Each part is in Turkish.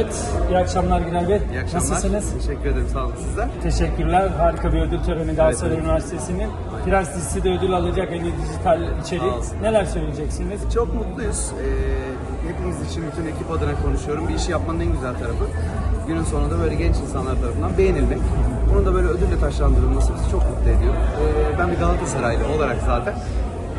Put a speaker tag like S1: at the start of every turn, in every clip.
S1: Evet, iyi akşamlar Günay Bey.
S2: İyi akşamlar.
S1: Nasılsınız?
S2: Teşekkür ederim. Sağ olun sizler.
S1: Teşekkürler. Harika bir ödül töreni Galatasaray
S2: evet.
S1: Üniversitesi'nin. Prens dizisi de ödül alacak en iyi dijital içerik. Neler söyleyeceksiniz?
S2: Çok mutluyuz. Ee, hepiniz için, bütün ekip adına konuşuyorum. Bir işi yapmanın en güzel tarafı günün sonunda böyle genç insanlar tarafından beğenilmek. Bunun da böyle ödülle taşlandırılması bizi çok mutlu ediyor. Ee, ben bir Galatasaraylı olarak zaten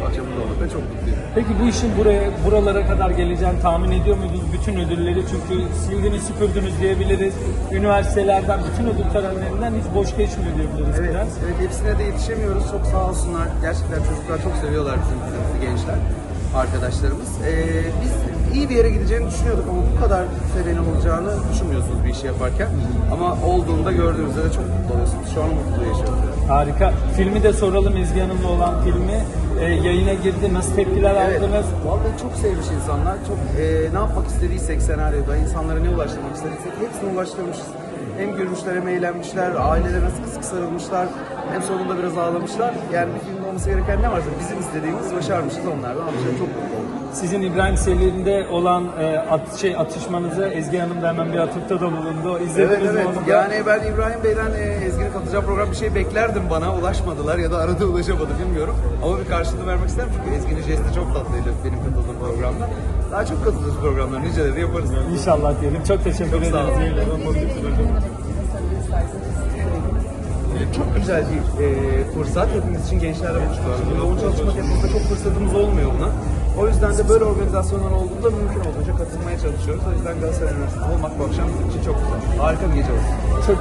S2: burada olmaktan çok mutluyum.
S1: Peki bu işin buraya buralara kadar geleceğini tahmin ediyor muydunuz? Bütün ödülleri çünkü sildiniz süpürdünüz diyebiliriz. Üniversitelerden, bütün ödül törenlerinden hiç boş geçmiyor diyebiliriz
S2: Evet,
S1: biraz.
S2: evet hepsine de yetişemiyoruz. Çok sağ olsunlar. Gerçekten çocuklar çok seviyorlar bizim dizimizi gençler, arkadaşlarımız. Ee, biz iyi bir yere gideceğini düşünüyorduk ama bu kadar seveni olacağını düşünmüyorsunuz bir işi yaparken. Ama olduğunda gördüğünüzde de çok mutlu oluyorsunuz. Şu an mutlu yaşıyoruz.
S1: Harika. Filmi de soralım Ezgi Hanım'la olan filmi. Ee, yayına girdi. Nasıl tepkiler
S2: Evet,
S1: aldınız?
S2: vallahi çok sevmiş insanlar. Çok e, ne yapmak istediysek senaryoda, insanlara ne ulaştırmak istediysek hepsine ulaştırmışız. Hem gülmüşler hem eğlenmişler, ailelerine sıkı sıkı sarılmışlar. Hem sonunda biraz ağlamışlar. Yani bir filmde olması gereken ne varsa bizim istediğimiz başarmışız onlardan. Ama çok mutlu oldum.
S1: Sizin İbrahim Selin'de olan e, at, şey atışmanızı Ezgi Hanım da hemen bir atıfta da bulundu. İzlediniz
S2: Evet
S1: mi
S2: evet.
S1: onu da?
S2: Yani ben İbrahim Bey'den e, Ezgi'nin katılacağı program bir şey beklerdim bana. Ulaşmadılar ya da arada ulaşamadı bilmiyorum. Ama bir karşılığını vermek isterim çünkü Ezgi'nin jesti çok tatlıydı benim katıldığım programda. Daha çok katılırız programlara. Niceleri yaparız.
S1: İnşallah diyelim. Çok teşekkür
S2: Çok sağ olun. Çok güzel bir e, fırsat. Hepimiz için gençlerle buluştular. Yoğun çalışma temposunda çok fırsatımız olmuyor buna. O yüzden de böyle organizasyonlar olduğunda mümkün olduğunca katılmaya çalışıyoruz. O yüzden Galatasaray Üniversitesi olmak bu akşam için çok güzel. Harika bir gece olsun.
S1: Çok